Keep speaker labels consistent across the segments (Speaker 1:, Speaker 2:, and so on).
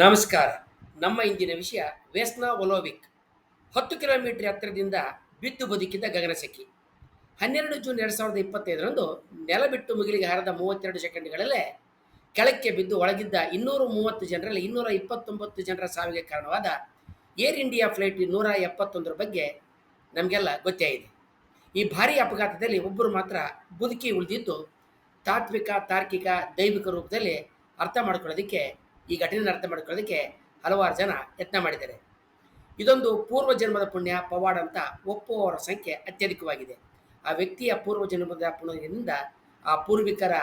Speaker 1: ನಮಸ್ಕಾರ. ನಮ್ಮ ಇಂದಿನ ವಿಷಯ ವೇಸ್ನಾ ಒಲೋವಿಕ್. ಹತ್ತು ಕಿಲೋಮೀಟರ್ ಎತ್ತರದಿಂದ ಬಿದ್ದು ಬದುಕಿದ್ದ ಗಗನಸಖಿ. ಹನ್ನೆರಡು ಜೂನ್ ಎರಡು ಸಾವಿರದ ಇಪ್ಪತ್ತೈದರಂದು ನೆಲ ಬಿಟ್ಟು ಮುಗಿಲಿಗೆ ಹಾರದ ಮೂವತ್ತೆರಡು ಸೆಕೆಂಡ್ಗಳಲ್ಲೇ ಕೆಳಕ್ಕೆ ಬಿದ್ದು ಒಳಗಿದ್ದ ಇನ್ನೂರ ಮೂವತ್ತು ಜನರಲ್ಲಿ ಇನ್ನೂರ ಇಪ್ಪತ್ತೊಂಬತ್ತು ಜನರ ಸಾವಿಗೆ ಕಾರಣವಾದ ಏರ್ ಇಂಡಿಯಾ ಫ್ಲೈಟ್ ನೂರ ಎಪ್ಪತ್ತೊಂದರ ಬಗ್ಗೆ ನಮಗೆಲ್ಲ ಗೊತ್ತೇ ಇದೆ. ಈ ಭಾರೀ ಅಪಘಾತದಲ್ಲಿ ಒಬ್ಬರು ಮಾತ್ರ ಬದುಕಿ ಉಳಿದಿದ್ದು ತಾತ್ವಿಕ, ತಾರ್ಕಿಕ, ದೈವಿಕ ರೂಪದಲ್ಲಿ ಅರ್ಥ ಮಾಡ್ಕೊಳ್ಳೋದಕ್ಕೆ ಈ ಘಟನೆಯನ್ನು ಅರ್ಥ ಮಾಡ್ಕೊಳ್ಳೋದಕ್ಕೆ ಹಲವಾರು ಜನ ಯತ್ನ ಮಾಡಿದ್ದಾರೆ. ಇದೊಂದು ಪೂರ್ವ ಜನ್ಮದ ಪುಣ್ಯ, ಪವಾಡ ಅಂತ ಒಪ್ಪುವವರ ಸಂಖ್ಯೆ ಅತ್ಯಧಿಕವಾಗಿದೆ. ಆ ವ್ಯಕ್ತಿಯ ಪೂರ್ವ ಜನ್ಮದ ಪುಣ್ಯದಿಂದ ಆ ಪೂರ್ವಿಕರ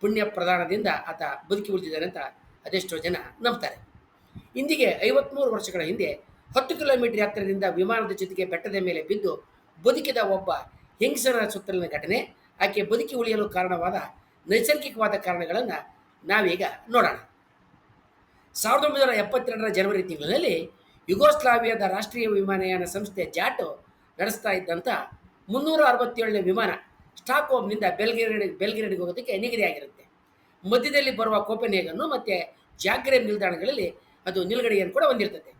Speaker 1: ಪುಣ್ಯ ಪ್ರದಾನದಿಂದ ಆತ ಬದುಕಿ ಉಳಿದಿದ್ದಾನೆ ಅಂತ ಅದೆಷ್ಟೋ ಜನ ನಂಬ್ತಾರೆ. ಇಂದಿಗೆ ಐವತ್ಮೂರು ವರ್ಷಗಳ ಹಿಂದೆ ಹತ್ತು ಕಿಲೋಮೀಟರ್ ಹತ್ತಿರದಿಂದ ವಿಮಾನದ ಜೊತೆಗೆ ಬೆಟ್ಟದ ಮೇಲೆ ಬಿದ್ದು ಬದುಕಿದ ಒಬ್ಬ ಹೆಂಗಸರ ಸುತ್ತಲಿನ ಘಟನೆ, ಆಕೆ ಬದುಕಿ ಉಳಿಯಲು ಕಾರಣವಾದ ನೈಸರ್ಗಿಕವಾದ ಕಾರಣಗಳನ್ನು ನಾವೀಗ ನೋಡೋಣ. ಸಾವಿರದ ಒಂಬೈನೂರ ಎಪ್ಪತ್ತೆರಡರ ಜನವರಿ ತಿಂಗಳಲ್ಲಿ ಯುಗೋಸ್ಲಾವಿಯಾದ ರಾಷ್ಟ್ರೀಯ ವಿಮಾನಯಾನ ಸಂಸ್ಥೆ ಜಾಟು ನಡೆಸ್ತಾ ಇದ್ದಂಥ ಮುನ್ನೂರ ಅರವತ್ತೇಳನೇ ವಿಮಾನ ಸ್ಟಾಕ್ಹೋಮ್ನಿಂದ ಬೆಲ್ಗೇರಿಡ್ ಬೆಲ್ಗೇರಿಗೆ ಹೋಗೋದಕ್ಕೆ ನಿಗದಿಯಾಗಿರುತ್ತೆ. ಮಧ್ಯದಲ್ಲಿ ಬರುವ ಕೋಪೆನ್ಹೇಗನ್ನು ಮತ್ತು ಜಾಗ್ರೆ ನಿಲ್ದಾಣಗಳಲ್ಲಿ ಅದು ನಿಲುಗಡೆಯನ್ನು ಕೂಡ ಹೊಂದಿರ್ತದೆ.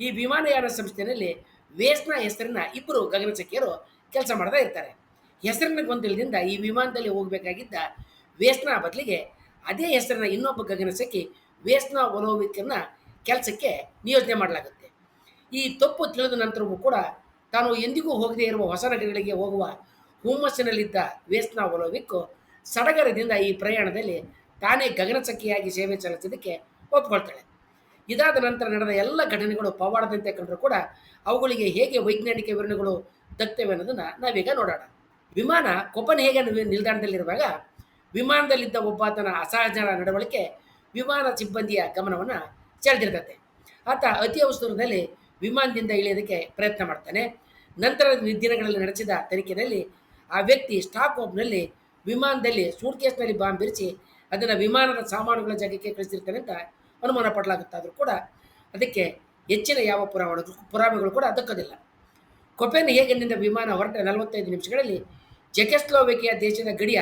Speaker 1: ಈ ವಿಮಾನಯಾನ ಸಂಸ್ಥೆಯಲ್ಲಿ ವೇಸ್ನ ಹೆಸರಿನ ಇಬ್ಬರು ಗಗನಚಕಿಯರು ಕೆಲಸ ಮಾಡ್ತಾ ಇರ್ತಾರೆ. ಹೆಸರಿನ ಗೊಂದಲದಿಂದ ಈ ವಿಮಾನದಲ್ಲಿ ಹೋಗಬೇಕಾಗಿದ್ದ ವೇಸ್ನ ಬದಲಿಗೆ ಅದೇ ಹೆಸರಿನ ಇನ್ನೊಬ್ಬ ಗಗನಚಕಿ ವೇಸ್ನ ಒಲೋವಿಕನ್ನ ಕೆಲಸಕ್ಕೆ ನಿಯೋಜನೆ ಮಾಡಲಾಗುತ್ತೆ. ಈ ತಪ್ಪು ತಿಳಿದ ನಂತರವೂ ಕೂಡ ತಾನು ಎಂದಿಗೂ ಹೋಗದೇ ಇರುವ ಹೊಸ ನಗರಗಳಿಗೆ ಹೋಗುವ ಹುಮ್ಮಸ್ಸಿನಲ್ಲಿದ್ದ ವೇಸ್ನ ಒಲೋವಿಕ್ ಸಡಗರದಿಂದ ಈ ಪ್ರಯಾಣದಲ್ಲಿ ತಾನೇ ಗಗನಚಕ್ಕಿಯಾಗಿ ಸೇವೆ ಸಲ್ಲಿಸೋದಕ್ಕೆ ಒಪ್ಕೊಳ್ತಾಳೆ. ಇದಾದ ನಂತರ ನಡೆದ ಎಲ್ಲ ಘಟನೆಗಳು ಪವಾಡದಂತೆ ಕಂಡರೂ ಕೂಡ ಅವುಗಳಿಗೆ ಹೇಗೆ ವೈಜ್ಞಾನಿಕ ವಿವರಣೆಗಳು ದಕ್ತವೆ ಅನ್ನೋದನ್ನು ನಾವೀಗ ನೋಡೋಣ. ವಿಮಾನ ಕೊಪನ್ ಹೇಗೆ ನಿಲ್ದಾಣದಲ್ಲಿರುವಾಗ ವಿಮಾನದಲ್ಲಿದ್ದ ಒಬ್ಬಾತನ ಅಸಹಜ ನಡವಳಿಕೆ ವಿಮಾನ ಸಿಬ್ಬಂದಿಯ ಗಮನವನ್ನು ಸೆಳೆದಿರ್ತದೆ. ಆತ ಅತಿ ಅವಸರದಲ್ಲಿ ವಿಮಾನದಿಂದ ಇಳಿಯೋದಕ್ಕೆ ಪ್ರಯತ್ನ ಮಾಡ್ತಾನೆ. ನಂತರದ ದಿನಗಳಲ್ಲಿ ನಡೆಸಿದ ತನಿಖೆಯಲ್ಲಿ ಆ ವ್ಯಕ್ತಿ ಸ್ಟಾಕ್ ಹೋಮ್ನಲ್ಲಿ ವಿಮಾನದಲ್ಲಿ ಸೂಟ್ಕೇಸ್ನಲ್ಲಿ ಬಾಂಬ್ ಇರಿಸಿ ಅದನ್ನು ವಿಮಾನದ ಸಾಮಾನುಗಳ ಜಾಗಕ್ಕೆ ಕಳಿಸಿರ್ತಾನೆ ಅಂತ ಅನುಮಾನ ಪಡಲಾಗುತ್ತಾದರೂ ಕೂಡ ಅದಕ್ಕೆ ಹೆಚ್ಚಿನ ಯಾವ ಪುರಾವೆಗಳು ಪುರಾವೆಗಳು ಕೂಡ ದಕ್ಕೋದಿಲ್ಲ ಕೊಪೆನ್ ಹೇಗನ್ನಿಂದ ವಿಮಾನ ಹೊರಟ ನಲವತ್ತೈದು ನಿಮಿಷಗಳಲ್ಲಿ ಜೆಕೆಸ್ಲೋವೇಕಿಯ ದೇಶದ ಗಡಿಯ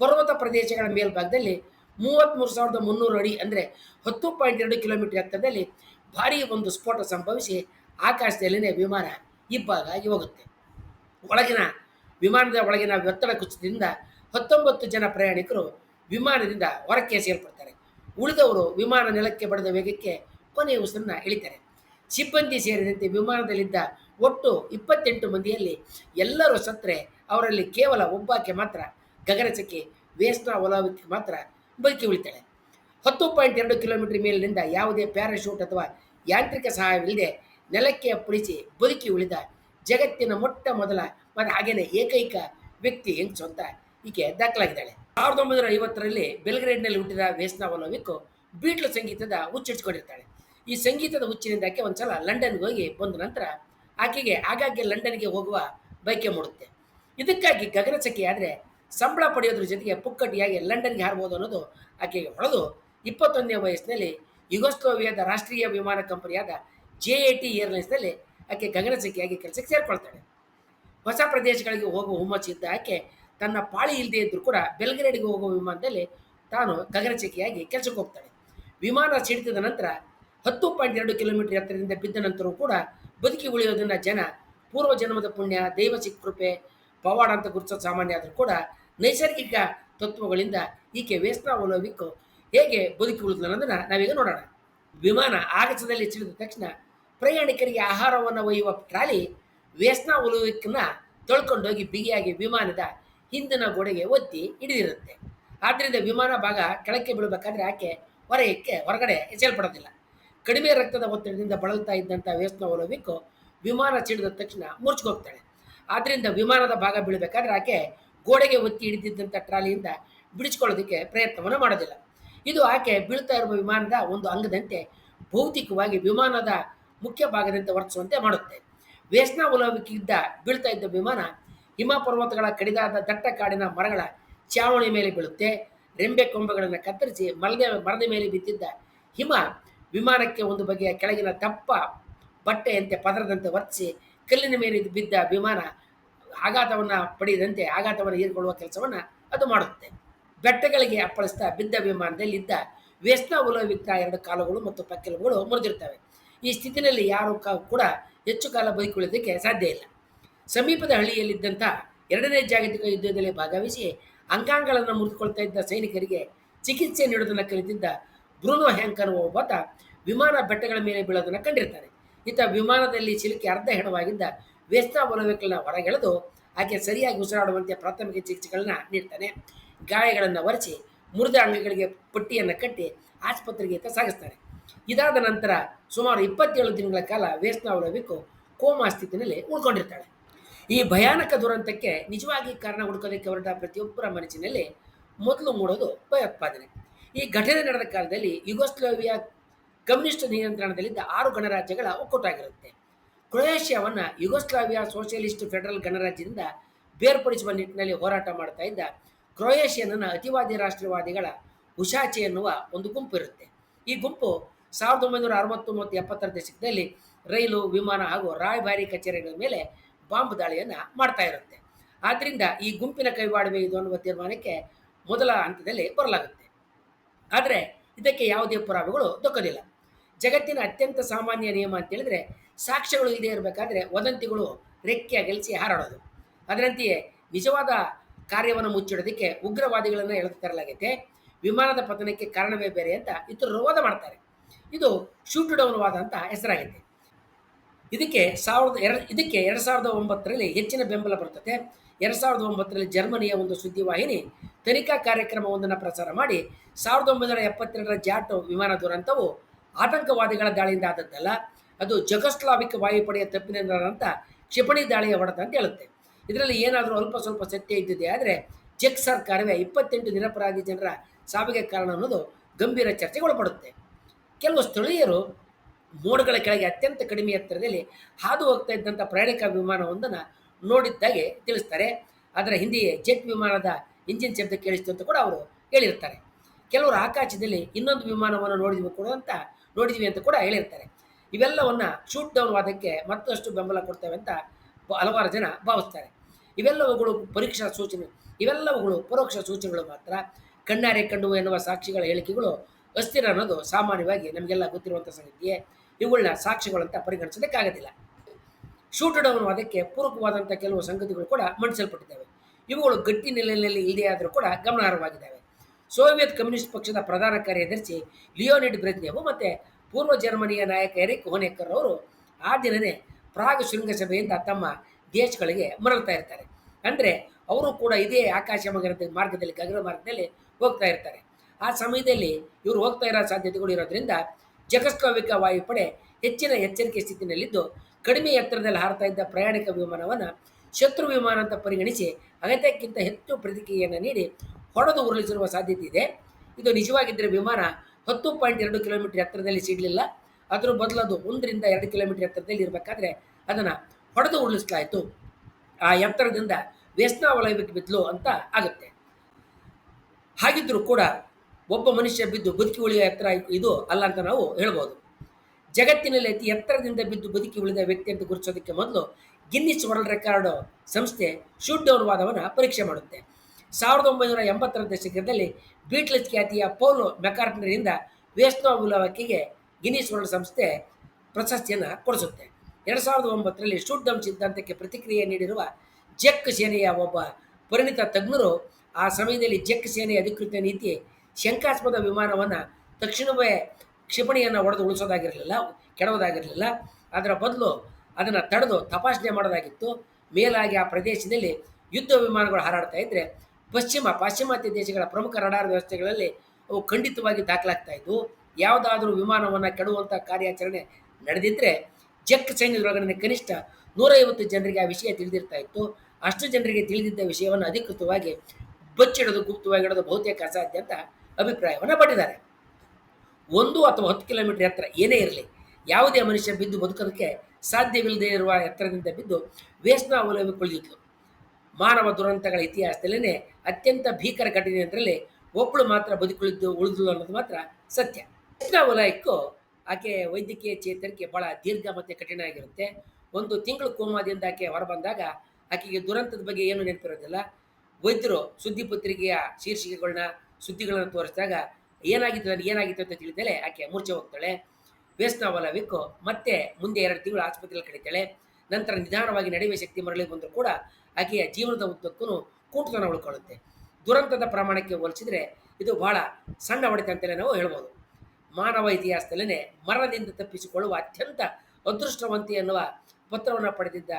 Speaker 1: ಪರ್ವತ ಪ್ರದೇಶಗಳ ಮೇಲ್ಭಾಗದಲ್ಲಿ ಮೂವತ್ತ್ಮೂರು ಸಾವಿರದ ಮುನ್ನೂರು ಅಡಿ ಅಂದರೆ ಹತ್ತು ಪಾಯಿಂಟ್ ಎರಡು ಕಿಲೋಮೀಟರ್ ಎತ್ತರದಲ್ಲಿ ಭಾರೀ ಒಂದು ಸ್ಫೋಟ ಸಂಭವಿಸಿ ಆಕಾಶದಲ್ಲಿನೇ ವಿಮಾನ ಇಬ್ಬಾಗಾಗಿ ಹೋಗುತ್ತೆ. ಒಳಗಿನ ವಿಮಾನದ ಒಳಗಿನ ಒತ್ತಡ ಕುಸಿತದಿಂದ ಹತ್ತೊಂಬತ್ತು ಜನ ಪ್ರಯಾಣಿಕರು ವಿಮಾನದಿಂದ ಹೊರಕ್ಕೆ ಸೇರ್ಪಡ್ತಾರೆ ಉಳಿದವರು ವಿಮಾನ ನೆಲಕ್ಕೆ ಬಡದ ವೇಗಕ್ಕೆ ಕೊನೆಯ ಉಸಿರನ್ನ ಇಳಿತಾರೆ. ಸಿಬ್ಬಂದಿ ಸೇರಿದಂತೆ ವಿಮಾನದಲ್ಲಿದ್ದ ಒಟ್ಟು ಇಪ್ಪತ್ತೆಂಟು ಮಂದಿಯಲ್ಲಿ ಎಲ್ಲರೂ ಸತ್ತರೆ. ಅವರಲ್ಲಿ ಕೇವಲ ಒಬ್ಬಾಕೆ ಮಾತ್ರ. ಗಗನಚಕ್ಕೆ, ವೇಸ್ನ ಒಲವಿಕ್ಕೆ ಮಾತ್ರ ಬದುಕಿ ಉಳಿತಾಳೆ ಹತ್ತು ಪಾಯಿಂಟ್ ಎರಡು ಕಿಲೋಮೀಟರ್ ಮೇಲಿನಿಂದ ಯಾವುದೇ ಪ್ಯಾರಾಶೂಟ್ ಅಥವಾ ಯಾಂತ್ರಿಕ ಸಹಾಯವಿಲ್ಲದೆ ನೆಲಕ್ಕೆ ಅಪ್ಪಳಿಸಿ ಬದುಕಿ ಉಳಿದ ಜಗತ್ತಿನ ಮೊಟ್ಟ ಮೊದಲ ಮತ್ತು ಹಾಗೇನೆ ಏಕೈಕ ವ್ಯಕ್ತಿ ಹೆಂಗ್ಸು ಅಂತ ಈಕೆ ದಾಖಲಾಗಿದ್ದಾಳೆ. ಸಾವಿರದ ಒಂಬೈನೂರ ಐವತ್ತರಲ್ಲಿ ಬೆಲ್ಗ್ರೇಡ್ನಲ್ಲಿ ಹುಟ್ಟಿದ ವೇಸ್ನಾ ಒಲವಿಕ್ಕು ಬೀಟ್ಲು ಸಂಗೀತದ ಹುಚ್ಚಿಟ್ಕೊಂಡಿರ್ತಾಳೆ ಈ ಸಂಗೀತದ ಹುಚ್ಚಿನಿಂದ ಆಕೆ ಒಂದ್ಸಲ ಲಂಡನ್ಗೆ ಹೋಗಿ ಬಂದ ನಂತರ ಆಕೆಗೆ ಆಗಾಗ್ಗೆ ಲಂಡನ್ಗೆ ಹೋಗುವ ಬಯಕೆ ಮೂಡುತ್ತೆ. ಇದಕ್ಕಾಗಿ ಗಗನಚಕಿ ಆದರೆ ಸಂಬಳ ಪಡೆಯೋದ್ರ ಜೊತೆಗೆ ಪುಕ್ಕಟ್ಟಿಯಾಗಿ ಲಂಡನ್ಗೆ ಹಾರಬಹುದು ಅನ್ನೋದು ಆಕೆಗೆ ಹೊಳೆದು ಇಪ್ಪತ್ತೊಂದನೇ ವಯಸ್ಸಿನಲ್ಲಿ ಯುಗೋಸ್ಲೋವಿಯಾದ ರಾಷ್ಟ್ರೀಯ ವಿಮಾನ ಕಂಪನಿಯಾದ ಜೆ ಎ ಟಿ ಏರ್ಲೈನ್ಸ್ನಲ್ಲಿ ಆಕೆ ಗಗನಚಕಿಯಾಗಿ ಕೆಲಸಕ್ಕೆ ಸೇರಿಕೊಳ್ತಾಳೆ. ಹೊಸ ಪ್ರದೇಶಗಳಿಗೆ ಹೋಗುವ ಹುಮ್ಮಚ್ಚಿದ್ದ ಆಕೆ ತನ್ನ ಪಾಳಿ ಇಲ್ಲದೆ ಇದ್ದರೂ ಕೂಡ ಬೆಲ್ಗ್ರೇಡ್ಗೆ ಹೋಗುವ ವಿಮಾನದಲ್ಲಿ ತಾನು ಗಗನಚಕಿಯಾಗಿ ಕೆಲಸಕ್ಕೆ ಹೋಗ್ತಾಳೆ. ವಿಮಾನ ಸಿಡಿತದ ನಂತರ ಹತ್ತು ಪಾಯಿಂಟ್ ಎರಡು ಕಿಲೋಮೀಟರ್ ಎತ್ತರದಿಂದ ಬಿದ್ದ ನಂತರವೂ ಕೂಡ ಬದುಕಿ ಉಳಿಯೋದನ್ನು ಜನ ಪೂರ್ವ ಜನ್ಮದ ಪುಣ್ಯ ದೈವ ಕೃಪೆ, ಪವಾಡ ಅಂತ ಗುರುತಿಸೋದು ಸಾಮಾನ್ಯ ಆದರೂ ಕೂಡ ನೈಸರ್ಗಿಕ ತತ್ವಗಳಿಂದ ಈಕೆ ವೇಸ್ನಾ ಒಲೋವಿಕ್ ಹೇಗೆ ಬದುಕಿ ಉಳಿದ್ಲು ಅನ್ನೋದನ್ನು ನಾವೀಗ ನೋಡೋಣ. ವಿಮಾನ ಆಗಸದಲ್ಲಿ ಚಿಳಿದ ತಕ್ಷಣ ಪ್ರಯಾಣಿಕರಿಗೆ ಆಹಾರವನ್ನು ಒಯ್ಯುವ ಟ್ರಾಲಿ ವೇಸ್ನಾ ಉಲುವಿಕ್ಕನ್ನ ತೊಳ್ಕೊಂಡೋಗಿ ಬಿಗಿಯಾಗಿ ವಿಮಾನದ ಹಿಂದಿನ ಗೋಡೆಗೆ ಒತ್ತಿ ಹಿಡಿದಿರುತ್ತೆ. ಆದ್ದರಿಂದ ವಿಮಾನ ಭಾಗ ಕೆಳಕ್ಕೆ ಬೀಳಬೇಕಾದ್ರೆ ಆಕೆ ಹೊರಕ್ಕೆ, ಹೊರಗಡೆ ಎಸೆಯಲ್ಪಡೋದಿಲ್ಲ. ಕಡಿಮೆ ರಕ್ತದ ಒತ್ತಡದಿಂದ ಬಳಲ್ತಾ ಇದ್ದಂಥ ವೇಸ್ನ ಉಲುವಿಕ್ಕು ವಿಮಾನ ಸಿಡಿದ ತಕ್ಷಣ ಮುರ್ಚ್ಕೋಗ್ತಾಳೆ ಆದ್ದರಿಂದ ವಿಮಾನದ ಭಾಗ ಬೀಳಬೇಕಾದ್ರೆ ಆಕೆ ಗೋಡೆಗೆ ಒತ್ತಿ ಹಿಡಿದಿದ್ದಂಥ ಟ್ರಾಲಿಯಿಂದ ಬಿಡಿಸ್ಕೊಳ್ಳೋದಕ್ಕೆ ಪ್ರಯತ್ನವನ್ನು ಮಾಡೋದಿಲ್ಲ. ಇದು ಆಕೆ ಬೀಳ್ತಾ ಇರುವ ವಿಮಾನದ ಒಂದು ಅಂಗದಂತೆ ಭೌತಿಕವಾಗಿ ವಿಮಾನದ ಮುಖ್ಯ ಭಾಗದಂತೆ ವರ್ತಿಸುವಂತೆ ಮಾಡುತ್ತೆ. ವೇಸ್ನಾ ಉಲವಿಕ್ಕಿದ್ದ ಬೀಳ್ತಾ ಇದ್ದ ವಿಮಾನ ಹಿಮ ಪರ್ವತಗಳ ಕಡಿದಾದ ದಟ್ಟ ಕಾಡಿನ ಮರಗಳ ಚಾವಣಿ ಮೇಲೆ ಬೀಳುತ್ತೆ. ರೆಂಬೆ ಕೊಂಬೆಗಳನ್ನು ಕತ್ತರಿಸಿ ಮಲದ ಮರದ ಮೇಲೆ ಬಿದ್ದಿದ್ದ ಹಿಮ ವಿಮಾನಕ್ಕೆ ಒಂದು ಬಗೆಯ ಕೆಳಗಿನ ದಪ್ಪ ಬಟ್ಟೆಯಂತೆ ಪದರದಂತೆ ವರ್ತಿಸಿ ಕಲ್ಲಿನ ಮೇಲೆ ಬಿದ್ದ ವಿಮಾನ ಆಘಾತವನ್ನು ಪಡೆಯದಂತೆ ಆಘಾತವನ್ನು ಹೀರಿಕೊಳ್ಳುವ ಕೆಲಸವನ್ನು ಅದು ಮಾಡುತ್ತೆ. ಬೆಟ್ಟಗಳಿಗೆ ಅಪ್ಪಳಿಸ್ತಾ ಬಿದ್ದ ವಿಮಾನದಲ್ಲಿದ್ದ ವ್ಯಸ್ತ ಉಲವಿಕ್ತ ಎರಡು ಕಾಲುಗಳು ಮತ್ತು ಪಕ್ಕೆಲುಗಳು ಮುರಿದಿರ್ತವೆ. ಈ ಸ್ಥಿತಿನಲ್ಲಿ ಯಾರು ಕೂಡ ಹೆಚ್ಚು ಕಾಲ ಬದುಕುಳಿಯೋದಕ್ಕೆ ಸಾಧ್ಯ ಇಲ್ಲ. ಸಮೀಪದ ಹಳ್ಳಿಯಲ್ಲಿದ್ದಂಥ ಎರಡನೇ ಜಾಗತಿಕ ಯುದ್ಧದಲ್ಲಿ ಭಾಗವಹಿಸಿ ಅಂಗಾಂಗಗಳನ್ನು ಮುರಿದುಕೊಳ್ತಾ ಇದ್ದ ಸೈನಿಕರಿಗೆ ಚಿಕಿತ್ಸೆ ನೀಡುವುದನ್ನು ಕಲಿತಿದ್ದ ಬ್ರೂನೋ ಹ್ಯಾಂಕರ್ ಒಬ್ಬಾತ ವಿಮಾನ ಬೆಟ್ಟಗಳ ಮೇಲೆ ಬೀಳೋದನ್ನು ಕಂಡಿರ್ತಾರೆ. ಈತ ವಿಮಾನದಲ್ಲಿ ಸಿಲುಕಿ ಅರ್ಧ ಹೆಣವಾಗಿದ್ದ ವ್ಯಸ್ತ ಒಲವಿಕಲನ್ನ ಹೊರಗೆಳೆದು ಆಕೆ ಸರಿಯಾಗಿ ಉಸಿರಾಡುವಂತೆ ಪ್ರಾಥಮಿಕ ಚಿಕಿತ್ಸೆಗಳನ್ನ ನೀಡ್ತಾನೆ. ಗಾಯಗಳನ್ನು ಒರೆಸಿ ಮುರಿದ ಅಂಗಗಳಿಗೆ ಪಟ್ಟಿಯನ್ನು ಕಟ್ಟಿ ಆಸ್ಪತ್ರೆಗೆ ಸಾಗಿಸ್ತಾರೆ ಇದಾದ ನಂತರ ಸುಮಾರು ಇಪ್ಪತ್ತೇಳು ದಿನಗಳ ಕಾಲ ವೇಸ್ನ ಒಲವಿಕು ಕೋಮಾ ಸ್ಥಿತಿನಲ್ಲಿ ಉಳ್ಕೊಂಡಿರ್ತಾಳೆ. ಈ ಭಯಾನಕ ದುರಂತಕ್ಕೆ ನಿಜವಾಗಿ ಕಾರಣ ಹುಡುಕೋದಕ್ಕೆ ಹೊರಟ ಪ್ರತಿಯೊಬ್ಬರ ಮನಸ್ಸಿನಲ್ಲಿ ಮೊದಲು ಮೂಡೋದು ಭಯೋತ್ಪಾದನೆ. ಈ ಘಟನೆ ನಡೆದ ಕಾಲದಲ್ಲಿ ಯುಗೋಸ್ಲೋವಿಯಾ ಕಮ್ಯುನಿಸ್ಟ್ ನಿಯಂತ್ರಣದಲ್ಲಿದ್ದ ಆರು ಗಣರಾಜ್ಯಗಳ ಒಕ್ಕೂಟಾಗಿರುತ್ತೆ. ಕ್ರೊಯೇಷಿಯಾವನ್ನು ಯುಗೋಸ್ಲಾವಿಯಾ ಸೋಷಿಯಲಿಸ್ಟ್ ಫೆಡರಲ್ ಗಣರಾಜ್ಯದಿಂದ ಬೇರ್ಪಡಿಸುವ ನಿಟ್ಟಿನಲ್ಲಿ ಹೋರಾಟ ಮಾಡ್ತಾ ಇದ್ದ ಅತಿವಾದಿ ರಾಷ್ಟ್ರವಾದಿಗಳ ಉಶಾಚೆ ಎನ್ನುವ ಒಂದು ಗುಂಪು ಇರುತ್ತೆ. ಈ ಗುಂಪು ಸಾವಿರದ ಒಂಬೈನೂರ ಅರವತ್ತು ಮತ್ತು ಎಪ್ಪತ್ತರ ದಶಕದಲ್ಲಿ ರೈಲು, ವಿಮಾನ ಹಾಗೂ ರಾಯಭಾರಿ ಕಚೇರಿಗಳ ಮೇಲೆ ಬಾಂಬ್ ದಾಳಿಯನ್ನು ಮಾಡ್ತಾ ಇರುತ್ತೆ. ಆದ್ದರಿಂದ ಈ ಗುಂಪಿನ ಕೈವಾಡವೇ ಇದು ಅನ್ನುವ ತೀರ್ಮಾನಕ್ಕೆ ಮೊದಲ ಹಂತದಲ್ಲಿ ಬರಲಾಗುತ್ತೆ. ಆದರೆ ಇದಕ್ಕೆ ಯಾವುದೇ ಪುರಾವೆಗಳು ದೊಕ್ಕೋದಿಲ್ಲ ಜಗತ್ತಿನ ಅತ್ಯಂತ ಸಾಮಾನ್ಯ ನಿಯಮ ಅಂತ ಹೇಳಿದ್ರೆ ಸಾಕ್ಷ್ಯಗಳು ಇದೇ ಇರಬೇಕಾದ್ರೆ ವದಂತಿಗಳು ರೆಕ್ಕೆಯ ಅಗಲಿಸಿ ಹಾರಾಡೋದು. ಅದರಂತೆಯೇ ನಿಜವಾದ ಕಾರ್ಯವನ್ನು ಮುಚ್ಚಿಡೋದಕ್ಕೆ ಉಗ್ರವಾದಿಗಳನ್ನು ಎಳೆದು ತರಲಾಗೈತೆ. ವಿಮಾನದ ಪತನಕ್ಕೆ ಕಾರಣವೇ ಬೇರೆ ಅಂತ ಇತರರು ವಾದ ಮಾಡ್ತಾರೆ. ಇದು ಶೂಟ್ ಡೌನ್ ವಾದ ಅಂತ ಹೆಸರಾಗಿದೆ ಇದಕ್ಕೆ ಸಾವಿರದ ಎರಡು ಇದಕ್ಕೆ ಎರಡು ಸಾವಿರದ ಒಂಬತ್ತರಲ್ಲಿ ಹೆಚ್ಚಿನ ಬೆಂಬಲ ಬರ್ತದೆ ಎರಡು ಸಾವಿರದ ಒಂಬತ್ತರಲ್ಲಿ ಜರ್ಮನಿಯ ಒಂದು ಸುದ್ದಿವಾಹಿನಿ ತನಿಖಾ ಕಾರ್ಯಕ್ರಮವೊಂದನ್ನು ಪ್ರಸಾರ ಮಾಡಿ ಸಾವಿರದ ಒಂಬೈನೂರ ಎಪ್ಪತ್ತೆರಡರ ಜಾಟ್ ವಿಮಾನ ದುರಂತವು ಆತಂಕವಾದಿಗಳ ದಾಳಿಯಿಂದ ಆದದ್ದಲ್ಲ. ಅದು ಜಗಸ್ಲಾವಿಕ್ ವಾಯುಪಡೆಯ ತಪ್ಪಿನಿಂದ ಅಂತ ಕ್ಷಿಪಣಿ ದಾಳಿಯ ಹೊಡೆತ ಅಂತ ಹೇಳುತ್ತೆ. ಇದರಲ್ಲಿ ಏನಾದರೂ ಅಲ್ಪ ಸ್ವಲ್ಪ ಸತ್ಯ ಇದ್ದಿದೆ ಆದರೆ ಚೆಕ್ ಸರ್ಕಾರವೇ ಇಪ್ಪತ್ತೆಂಟು ನಿರಪರಾಧಿ ಜನರ ಸಾವಿಗೆ ಕಾರಣ ಅನ್ನೋದು ಗಂಭೀರ ಚರ್ಚೆಗೆ ಒಳಪಡುತ್ತೆ ಕೆಲವು ಸ್ಥಳೀಯರು ಮೋಡಗಳ ಕೆಳಗೆ ಅತ್ಯಂತ ಕಡಿಮೆ ಎತ್ತರದಲ್ಲಿ ಹಾದು ಹೋಗ್ತಾ ಇದ್ದಂಥ ಪ್ರಯಾಣಿಕ ವಿಮಾನವೊಂದನ್ನು ನೋಡಿದ್ದಾಗೆ ತಿಳಿಸ್ತಾರೆ. ಅದರ ಹಿಂದೆಯೇ ಜೆಟ್ ವಿಮಾನದ ಇಂಜಿನ್ ಶಬ್ದ ಕೇಳಿಸ್ತು ಅಂತ ಕೂಡ ಅವರು ಹೇಳಿರ್ತಾರೆ. ಕೆಲವರು ಆಕಾಶದಲ್ಲಿ ಇನ್ನೊಂದು ವಿಮಾನವನ್ನು ನೋಡಿದ್ವಿ ಕೂಡ ಅಂತ ನೋಡಿದ್ವಿ ಅಂತ ಕೂಡ ಹೇಳಿರ್ತಾರೆ. ಇವೆಲ್ಲವನ್ನ ಶೂಟ್ ಡೌನ್ ವಾದಕ್ಕೆ ಮತ್ತಷ್ಟು ಬೆಂಬಲ ಕೊಡ್ತೇವೆ ಅಂತ ಹಲವಾರು ಜನ ಭಾವಿಸ್ತಾರೆ. ಇವೆಲ್ಲವುಗಳು ಪರೀಕ್ಷಾ ಸೂಚನೆ, ಇವೆಲ್ಲವುಗಳು ಪರೋಕ್ಷ ಸೂಚನೆಗಳು ಮಾತ್ರ. ಕಣ್ಣಾರೆ ಕಂಡು ಎನ್ನುವ ಸಾಕ್ಷಿಗಳ ಹೇಳಿಕೆಗಳು ಅಸ್ಥಿರ ಅನ್ನೋದು ಸಾಮಾನ್ಯವಾಗಿ ನಮಗೆಲ್ಲ ಗೊತ್ತಿರುವಂಥ ಸಂಗತಿಯೇ. ಇವುಗಳನ್ನ ಸಾಕ್ಷಿಗಳು ಅಂತ ಪರಿಗಣಿಸೋದಕ್ಕಾಗೋದಿಲ್ಲ. ಶೂಟ್ ಡೌನ್ ವಾದಕ್ಕೆ ಪೂರಕವಾದಂಥ ಕೆಲವು ಸಂಗತಿಗಳು ಕೂಡ ಮಂಡಿಸಲ್ಪಟ್ಟಿದ್ದಾವೆ. ಇವುಗಳು ಗಟ್ಟಿ ನೆಲೆಯಲ್ಲಿ ಇಲ್ಲದೇ ಆದರೂ ಕೂಡ ಗಮನಾರ್ಹವಾಗಿದ್ದಾವೆ. ಸೋವಿಯತ್ ಕಮ್ಯುನಿಸ್ಟ್ ಪಕ್ಷದ ಪ್ರಧಾನ ಕಾರ್ಯದರ್ಶಿ ಲಿಯೋನಿಡ್ ಬ್ರೆಜ್ನೇವು ಮತ್ತು ಪೂರ್ವ ಜರ್ಮನಿಯ ನಾಯಕ ಎರಿಕ್ ಹೋನೆಕರ್ ಅವರು ಆ ದಿನವೇ ಪ್ರಾಗ್ ಶೃಂಗಸಭೆಯಿಂದ ತಮ್ಮ ದೇಶಗಳಿಗೆ ಮರಳ್ತಾ ಇರ್ತಾರೆ. ಅಂದರೆ ಅವರು ಕೂಡ ಇದೇ ಆಕಾಶ ಮಾರ್ಗದಲ್ಲಿ, ಗಗನ ಮಾರ್ಗದಲ್ಲಿ ಹೋಗ್ತಾ ಇರ್ತಾರೆ. ಆ ಸಮಯದಲ್ಲಿ ಇವರು ಹೋಗ್ತಾ ಇರೋ ಸಾಧ್ಯತೆಗಳು ಇರೋದ್ರಿಂದ ಜಗಸ್ಕೋವಿಕ ವಾಯುಪಡೆ ಹೆಚ್ಚಿನ ಎಚ್ಚರಿಕೆ ಸ್ಥಿತಿನಲ್ಲಿದ್ದು, ಕಡಿಮೆ ಎತ್ತರದಲ್ಲಿ ಹಾರ್ತಾ ಇದ್ದ ಪ್ರಯಾಣಿಕ ವಿಮಾನವನ್ನು ಶತ್ರು ವಿಮಾನ ಅಂತ ಪರಿಗಣಿಸಿ ಅಗತ್ಯಕ್ಕಿಂತ ಹೆಚ್ಚು ಪ್ರತಿಕ್ರಿಯೆಯನ್ನು ನೀಡಿ ಹೊಡೆದು ಉರುಳಿಸಿರುವ ಸಾಧ್ಯತೆ ಇದೆ. ಇದು ನಿಜವಾಗಿದ್ದರೆ ವಿಮಾನ ಹತ್ತು ಪಾಯಿಂಟ್ ಎರಡು ಕಿಲೋಮೀಟರ್ ಎತ್ತರದಲ್ಲಿ ಸಿಗಲಿಲ್ಲ. ಅದರ ಬದಲು ಅದು ಒಂದರಿಂದ ಎರಡು ಕಿಲೋಮೀಟರ್ ಎತ್ತರದಲ್ಲಿ ಇರಬೇಕಾದ್ರೆ ಅದನ್ನು ಹೊಡೆದು ಉಳಿಸ್ಲಾಯಿತು ಆ ಎತ್ತರದಿಂದ ವ್ಯಸನ ವಲಯಕ್ಕೆ ಬಿದ್ದಲು ಅಂತ ಆಗುತ್ತೆ. ಹಾಗಿದ್ದರೂ ಕೂಡ ಒಬ್ಬ ಮನುಷ್ಯ ಬಿದ್ದು ಬದುಕಿ ಉಳಿಯುವ ಎತ್ತರ ಇದು ಅಲ್ಲ ಅಂತ ನಾವು ಹೇಳ್ಬೋದು. ಜಗತ್ತಿನಲ್ಲಿ ಅತಿ ಎತ್ತರದಿಂದ ಬಿದ್ದು ಬದುಕಿ ಉಳಿದ ವ್ಯಕ್ತಿ ಅಂತ ಗುರುತಿಸೋದಕ್ಕೆ ಮೊದಲು ಗಿನ್ನಿಸ್ ವರ್ಲ್ಡ್ ರೆಕಾರ್ಡ್ ಸಂಸ್ಥೆ ಶೂಟ್ ಡೌನ್ ವಾದವನ್ನು ಪರೀಕ್ಷೆ ಮಾಡುತ್ತೆ. ಸಾವಿರದ ಒಂಬೈನೂರ ಎಂಬತ್ತರ ದಶಕದಲ್ಲಿ ಬೀಟ್ಲೆಸ್ ಖ್ಯಾತಿಯ ಪೌಲ್ ಮೆಕಾರ್ಟ್ನರಿಂದ ವೇಸ್ನೋ ಉಲವಕ್ಕಿಗೆ ಗಿನೀಸ್ ವರ್ಲ್ಡ್ ಸಂಸ್ಥೆ ಪ್ರಶಸ್ತಿಯನ್ನು ಕೊಡಿಸುತ್ತೆ. ಎರಡು ಸಾವಿರದ ಒಂಬತ್ತರಲ್ಲಿ ಶೂಟ್ ಡೌನ್ ಸಿದ್ಧಾಂತಕ್ಕೆ ಪ್ರತಿಕ್ರಿಯೆ ನೀಡಿರುವ ಜೆಕ್ ಸೇನೆಯ ಒಬ್ಬ ಪರಿಣಿತ ತಜ್ಞರು, ಆ ಸಮಯದಲ್ಲಿ ಜೆಕ್ ಸೇನೆಯ ಅಧಿಕೃತ ನೀತಿ ಶಂಕಾಸ್ಪದ ವಿಮಾನವನ್ನು ತಕ್ಷಣವೇ ಕ್ಷಿಪಣಿಯನ್ನು ಒಡೆದು ಉಳಿಸೋದಾಗಿರಲಿಲ್ಲ ಕೆಡೋದಾಗಿರಲಿಲ್ಲ ಅದರ ಬದಲು ಅದನ್ನು ತಡೆದು ತಪಾಸಣೆ ಮಾಡೋದಾಗಿತ್ತು ಮೇಲಾಗಿ ಆ ಪ್ರದೇಶದಲ್ಲಿ ಯುದ್ಧ ವಿಮಾನಗಳು ಹಾರಾಡ್ತಾ ಇದ್ದರೆ ಪಶ್ಚಿಮ ಪಾಶ್ಚಿಮಾತ್ಯ ದೇಶಗಳ ಪ್ರಮುಖ ರಡಾರ್ ವ್ಯವಸ್ಥೆಗಳಲ್ಲಿ ಅವು ಖಂಡಿತವಾಗಿ ದಾಖಲಾಗ್ತಾ ಇದ್ದವು ಯಾವುದಾದ್ರೂ ವಿಮಾನವನ್ನು ಕೆಡುವಂಥ ಕಾರ್ಯಾಚರಣೆ ನಡೆದಿದ್ದರೆ ಜೆಕ್ ಸೈನ್ಯದೊಳಗಡೆ ಕನಿಷ್ಠ ನೂರೈವತ್ತು ಜನರಿಗೆ ಆ ವಿಷಯ ತಿಳಿದಿರ್ತಾ ಇತ್ತು. ಅಷ್ಟು ಜನರಿಗೆ ತಿಳಿದಿದ್ದ ವಿಷಯವನ್ನು ಅಧಿಕೃತವಾಗಿ ಬಚ್ಚಿಡೋದು ಗುಪ್ತವಾಗಿ ಇಡೋದು ಬಹುತೇಕ ಅಸಾಧ್ಯ ಅಂತ ಅಭಿಪ್ರಾಯವನ್ನು ಪಟ್ಟಿದ್ದಾರೆ. ಒಂದು ಅಥವಾ ಹತ್ತು ಕಿಲೋಮೀಟರ್ ಎತ್ತರ ಏನೇ ಇರಲಿ, ಯಾವುದೇ ಮನುಷ್ಯ ಬಿದ್ದು ಬದುಕೋದಕ್ಕೆ ಸಾಧ್ಯವಿಲ್ಲದೆ ಇರುವ ಎತ್ತರದಿಂದ ಬಿದ್ದು ವೇಸ್ನ ಅವಲಂಬಿಕೊಳ್ಳಿದ್ಲು ಮಾನವ ದುರಂತಗಳ ಇತಿಹಾಸದಲ್ಲೇ ಅತ್ಯಂತ ಭೀಕರ ಘಟನೆಯೊಂದರಲ್ಲಿ ಒಬ್ಬಳು ಮಾತ್ರ ಬದುಕುಳಿದ್ದು ಉಳಿದಳು ಅನ್ನೋದು ಮಾತ್ರ ಸತ್ಯ. ಕೃಷ್ಣ ವಲಯಕ್ಕೂ ಆಕೆ ವೈದ್ಯಕೀಯ ಚೇತರಿಕೆ ಬಹಳ ದೀರ್ಘ ಮತ್ತು ಕಠಿಣ ಆಗಿರುತ್ತೆ. ಒಂದು ತಿಂಗಳು ಕೋಮಾದಿಂದ ಆಕೆ ಹೊರಬಂದಾಗ ಆಕೆಗೆ ದುರಂತದ ಬಗ್ಗೆ ಏನು ನೆನಪಿರೋದಿಲ್ಲ. ವೈದ್ಯರು ಸುದ್ದಿ ಪತ್ರಿಕೆಯ ಶೀರ್ಷಿಕೆಗಳನ್ನ ಸುದ್ದಿಗಳನ್ನು ತೋರಿಸಿದಾಗ ಏನಾಗಿತ್ತು, ನನಗೆ ಏನಾಗಿತ್ತು ಅಂತ ತಿಳಿದಲೆ ಆಕೆ ಮೂರ್ಛೆ ಹೋಗ್ತಾಳೆ. ವೇಸ್ನಾವಲವಿಕ್ಕು ಮತ್ತೆ ಮುಂದೆ ಎರಡು ತಿಂಗಳು ಆಸ್ಪತ್ರೆಯಲ್ಲಿ ಕಡಿತಾಳೆ ನಂತರ ನಿಧಾನವಾಗಿ ನಡೆಯುವ ಶಕ್ತಿ ಮರಳಿ ಬಂದರೂ ಕೂಡ ಆಕೆಯ ಜೀವನದ ಉದ್ದಕ್ಕೂ ಕೂಟತನ ಉಳ್ಕೊಳ್ಳುತ್ತೆ. ದುರಂತದ ಪ್ರಮಾಣಕ್ಕೆ ಹೋಲಿಸಿದರೆ ಇದು ಬಹಳ ಸಣ್ಣ ಹೊಡೆತ ಅಂತಲೇ ನಾವು ಹೇಳ್ಬೋದು. ಮಾನವ ಇತಿಹಾಸದಲ್ಲೇ ಮರಣದಿಂದ ತಪ್ಪಿಸಿಕೊಳ್ಳುವ ಅತ್ಯಂತ ಅದೃಷ್ಟವಂತಿ ಎನ್ನುವ ಪತ್ರವನ್ನು ಪಡೆದಿದ್ದ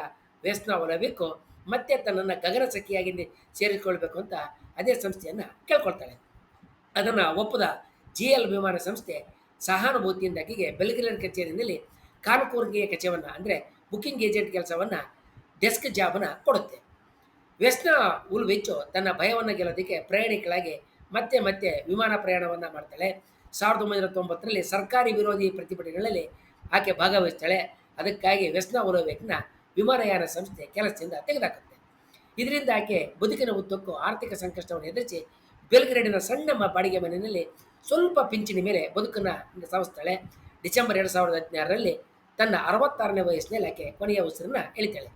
Speaker 1: ವೇಸ್ನಾವಲವಿಕ್ಕು ಮತ್ತೆ ತನ್ನನ್ನು ಗಗನ ಸಖಿಯಾಗಿ ಸೇರಿಸಿಕೊಳ್ಬೇಕು ಅಂತ ಅದೇ ಸಂಸ್ಥೆಯನ್ನು ಕೇಳ್ಕೊಳ್ತಾಳೆ. ಅದನ್ನು ಒಪ್ಪದ ಜಿ ಎಲ್ ವಿಮಾನ ಸಂಸ್ಥೆ ಸಹಾನುಭೂತಿಯಿಂದ ಆಕೆಗೆ ಬೆಲ್ಗಿಲನ್ ಕಚೇರಿಯಲ್ಲಿ ಕಾನ್ಕೂರ್ಗಿಯ ಕಚೇವನ್ನು ಅಂದರೆ ಬುಕಿಂಗ್ ಏಜೆಂಟ್ ಕೆಲಸವನ್ನು ಡೆಸ್ಕ್ ಜಾಬನ್ನು ಕೊಡುತ್ತೆ. ವೆಸ್ನಾ ಉಲ್ವಿಚ್ಚು ತನ್ನ ಭಯವನ್ನು ಗೆಲ್ಲೋದಕ್ಕೆ ಪ್ರಯಾಣಿಕಳಾಗಿ ಮತ್ತೆ ಮತ್ತೆ ವಿಮಾನ ಪ್ರಯಾಣವನ್ನು ಮಾಡ್ತಾಳೆ. ಸಾವಿರದ ಒಂಬೈನೂರ ತೊಂಬತ್ತರಲ್ಲಿ ಸರ್ಕಾರಿ ವಿರೋಧಿ ಪ್ರತಿಭಟನೆಗಳಲ್ಲಿ ಆಕೆ ಭಾಗವಹಿಸ್ತಾಳೆ. ಅದಕ್ಕಾಗಿ ವ್ಯಸ್ನ ಉಲೋವೆಕ್ನ ವಿಮಾನಯಾನ ಸಂಸ್ಥೆ ಕೆಲಸದಿಂದ ತೆಗೆದಾಕುತ್ತೆ ಇದರಿಂದ ಆಕೆ ಬದುಕಿನ ಉದ್ದಕ್ಕೂ ಆರ್ಥಿಕ ಸಂಕಷ್ಟವನ್ನು ಎದುರಿಸಿ ಬೆಲ್ಗ್ರೇಡಿನ ಸಣ್ಣ ಬಾಡಿಗೆ ಮನೆಯಲ್ಲಿ ಸ್ವಲ್ಪ ಪಿಂಚಣಿ ಮೇಲೆ ಬದುಕನ್ನು ಸಾಗಿಸ್ತಾಳೆ ಡಿಸೆಂಬರ್ ಎರಡು ಸಾವಿರದ ಹದಿನಾರರಲ್ಲಿ ತನ್ನ ಅರವತ್ತಾರನೇ ವಯಸ್ಸಿನಲ್ಲಿ ಆಕೆ ಕೊನೆಯ ಉಸಿರನ್ನು ಎಳಿತಾಳೆ.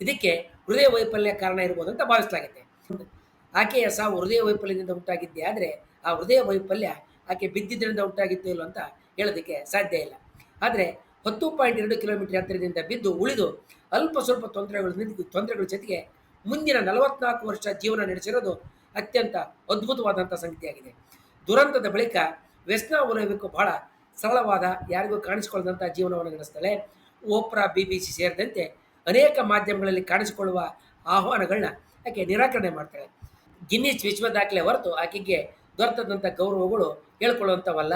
Speaker 1: ಇದಕ್ಕೆ ಹೃದಯ ವೈಫಲ್ಯ ಕಾರಣ ಇರ್ಬೋದು ಅಂತ ಭಾವಿಸಲಾಗಿದೆ ಆಕೆಯ ಸಾವು ಹೃದಯ ವೈಫಲ್ಯದಿಂದ ಉಂಟಾಗಿದ್ದೆ ಆದರೆ ಆ ಹೃದಯ ವೈಫಲ್ಯ ಆಕೆ ಬಿದ್ದಿದ್ದರಿಂದ ಉಂಟಾಗಿತ್ತು ಇಲ್ಲೋ ಅಂತ ಹೇಳೋದಕ್ಕೆ ಸಾಧ್ಯ ಇಲ್ಲ. ಆದರೆ ಹತ್ತು ಪಾಯಿಂಟ್ ಎರಡು ಕಿಲೋಮೀಟರ್ ಎತ್ತರದಿಂದ ಬಿದ್ದು ಉಳಿದು ಅಲ್ಪ ಸ್ವಲ್ಪ ತೊಂದರೆಗಳು ತೊಂದರೆಗಳ ಜೊತೆಗೆ ಮುಂದಿನ ನಲವತ್ನಾಲ್ಕು ವರ್ಷ ಜೀವನ ನಡೆಸಿರೋದು ಅತ್ಯಂತ ಅದ್ಭುತವಾದಂಥ ಸಂಗತಿಯಾಗಿದೆ. ದುರಂತದ ಬಳಿಕ ವೆಸ್ನಾ ಉಲಯಕ್ಕೂ ಬಹಳ ಸರಳವಾದ ಯಾರಿಗೂ ಕಾಣಿಸಿಕೊಳ್ಳದಂಥ ಜೀವನವನ್ನು ನಡೆಸ್ತಾಳೆ ಓಪ್ರಾ, ಬಿ ಬಿ ಸಿ ಸೇರಿದಂತೆ ಅನೇಕ ಮಾಧ್ಯಮಗಳಲ್ಲಿ ಕಾಣಿಸಿಕೊಳ್ಳುವ ಆಹ್ವಾನಗಳನ್ನ ಆಕೆ ನಿರಾಕರಣೆ ಮಾಡ್ತಾಳೆ. ಗಿನ್ನಿಸ್ ವಿಶ್ವ ದಾಖಲೆ ಹೊರತು ಆಕೆಗೆ ದೊರೆತದಂಥ ಗೌರವಗಳು ಹೇಳ್ಕೊಳ್ಳುವಂಥವಲ್ಲ.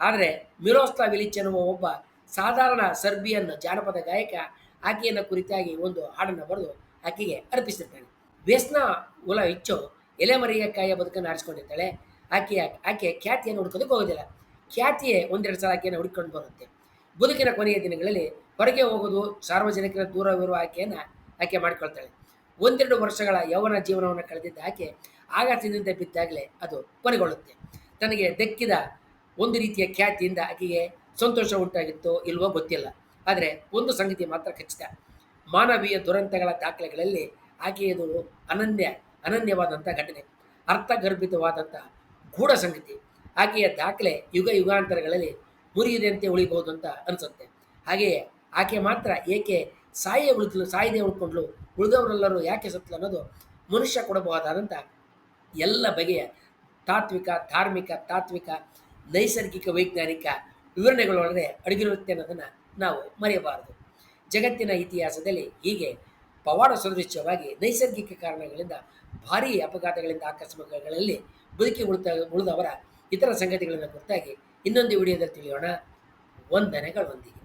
Speaker 1: ಆದರೆ ಮಿರೋಸ್ತಾ ವಿಲಿಚ್ ಎನ್ನುವ ಒಬ್ಬ ಸಾಧಾರಣ ಸರ್ಬಿಯನ್ ಜಾನಪದ ಗಾಯಕ ಆಕೆಯನ್ನು ಕುರಿತಾಗಿ ಒಂದು ಹಾಡನ್ನು ಬರೆದು ಆಕೆಗೆ ಅರ್ಪಿಸಿರ್ತಾನೆ. ವೇಸ್ನಾ ಉಲ ಎಲೆಮರಿಯ ಎಲೆಮರೆಯ ಬದುಕನ್ನು ಆರಿಸ್ಕೊಂಡಿರ್ತಾಳೆ. ಆಕೆಯ, ಆಕೆ ಖ್ಯಾತಿಯನ್ನು ಹುಡ್ಕೋದಕ್ಕೆ ಹೋಗೋದಿಲ್ಲ. ಖ್ಯಾತಿಯೇ ಒಂದೆರಡು ಸಲ ಆಕೆಯನ್ನು ಹುಡ್ಕೊಂಡು ಬರುತ್ತೆ. ಬದುಕಿನ ಕೊನೆಯ ದಿನಗಳಲ್ಲಿ ಹೊರಗೆ ಹೋಗೋದು ಸಾರ್ವಜನಿಕರ ದೂರವಿರುವ ಆಕೆಯನ್ನು ಆಕೆ ಮಾಡಿಕೊಳ್ತಾಳೆ. ಒಂದೆರಡು ವರ್ಷಗಳ ಯೌವನ ಜೀವನವನ್ನು ಕಳೆದಿದ್ದ ಆಕೆ ಆಘಾತದಿಂದ ಬಿದ್ದಾಗಲೇ ಅದು ಕೊನೆಗೊಳ್ಳುತ್ತೆ. ತನಗೆ ದಕ್ಕಿದ ಒಂದು ರೀತಿಯ ಖ್ಯಾತಿಯಿಂದ ಆಕೆಗೆ ಸಂತೋಷ ಉಂಟಾಗಿತ್ತೋ ಇಲ್ವೋ ಗೊತ್ತಿಲ್ಲ. ಆದರೆ ಒಂದು ಸಂಗತಿ ಮಾತ್ರ ಖಚಿತ. ಮಾನವೀಯ ದುರಂತಗಳ ದಾಖಲೆಗಳಲ್ಲಿ ಆಕೆಯದು ಅನನ್ಯ ಅನನ್ಯವಾದಂಥ ಘಟನೆ ಅರ್ಥಗರ್ಭಿತವಾದಂಥ ಗೂಢ ಸಂಗತಿ. ಆಕೆಯ ದಾಖಲೆ ಯುಗ, ಯುಗಾಂತರಗಳಲ್ಲಿ ಮುರಿಯದಂತೆ ಉಳಿಬಹುದು ಅಂತ ಅನಿಸುತ್ತೆ. ಹಾಗೆಯೇ ಆಕೆ ಮಾತ್ರ ಏಕೆ ಸಾಯೇ ಉಳಿದ್ಲು, ಸಾಯದೆ ಉಳ್ಕೊಂಡ್ಲು ಉಳಿದವರೆಲ್ಲರೂ ಯಾಕೆ ಸತ್ಲು ಅನ್ನೋದು ಮನುಷ್ಯ ಕೊಡಬಹುದಾದಂಥ ಎಲ್ಲ ಬಗೆಯ ತಾತ್ವಿಕ, ಧಾರ್ಮಿಕ, ತಾತ್ವಿಕ, ನೈಸರ್ಗಿಕ, ವೈಜ್ಞಾನಿಕ ವಿವರಣೆಗಳೊಳಗೆ ಅಡಗಿರುತ್ತೆ ಅನ್ನೋದನ್ನು ನಾವು ಮರೆಯಬಾರದು. ಜಗತ್ತಿನ ಇತಿಹಾಸದಲ್ಲಿ ಹೀಗೆ ಪವಾಡ ಸದೃಶ್ಯವಾಗಿ ನೈಸರ್ಗಿಕ ಕಾರಣಗಳಿಂದ ಭಾರೀ ಅಪಘಾತಗಳಿಂದ ಆಕಸ್ಮಿಕಗಳಲ್ಲಿ ಬದುಕಿ ಉಳಿತ, ಉಳಿದವರ ಇತರ ಸಂಗತಿಗಳನ್ನು ಕುರಿತಾಗಿ ಇನ್ನೊಂದು ವಿಡಿಯೋದಲ್ಲಿ ತಿಳಿಯೋಣ. ವಂದನೆಗಳೊಂದಿಗೆ